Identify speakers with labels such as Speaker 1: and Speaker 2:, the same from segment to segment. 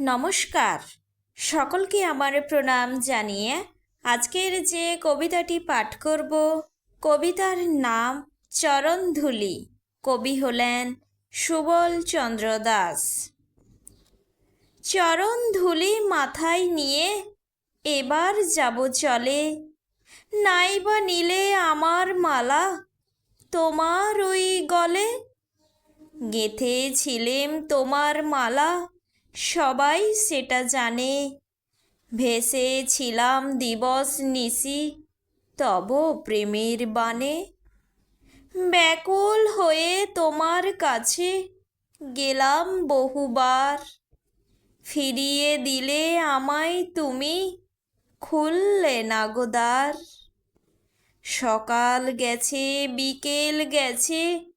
Speaker 1: নমস্কার। সকলকে আমার প্রণাম জানিয়ে আজকের যে কবিতাটি পাঠ করব, কবিতার নাম চরণধুলি। কবি হলেন সুবল চন্দ্র দাস। চরণধুলি মাথায় নিয়ে এবার যাব চলে। নাইবা নিলে আমার মালা, তোমার ওই গলে। গেঁথেছিলেম তোমার মালা সবাই সেটা জানে। ভেসেছিলাম দিবস নিশি, তব প্রেমের বানে ব্যাকুল হয়ে তোমার কাছে গেলাম বহুবার। ফিরিয়ে দিলে আমায় তুমি খুললে না গোদার সকাল গেছে, বিকেল গেছে,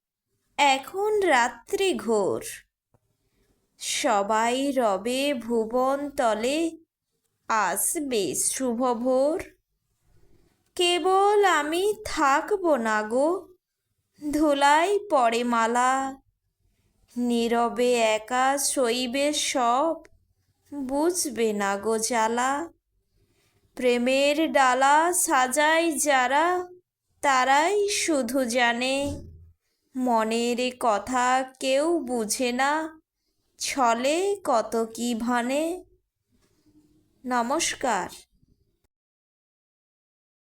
Speaker 1: এখন রাত্রি ঘোর। সবাই রবে ভুবন তলে, আসবে শুভ ভোর। কেবল আমি থাকব না গো, ধুলাই পড়ে মালা। নীরবে একা সইবে সব, বুঝবে না গো জ্বালা। প্রেমের ডালা সাজায় যারা, তারাই শুধু জানে। মনের কথা কেউ বুঝে না। ছলে কত কি ভানে। নমস্কার।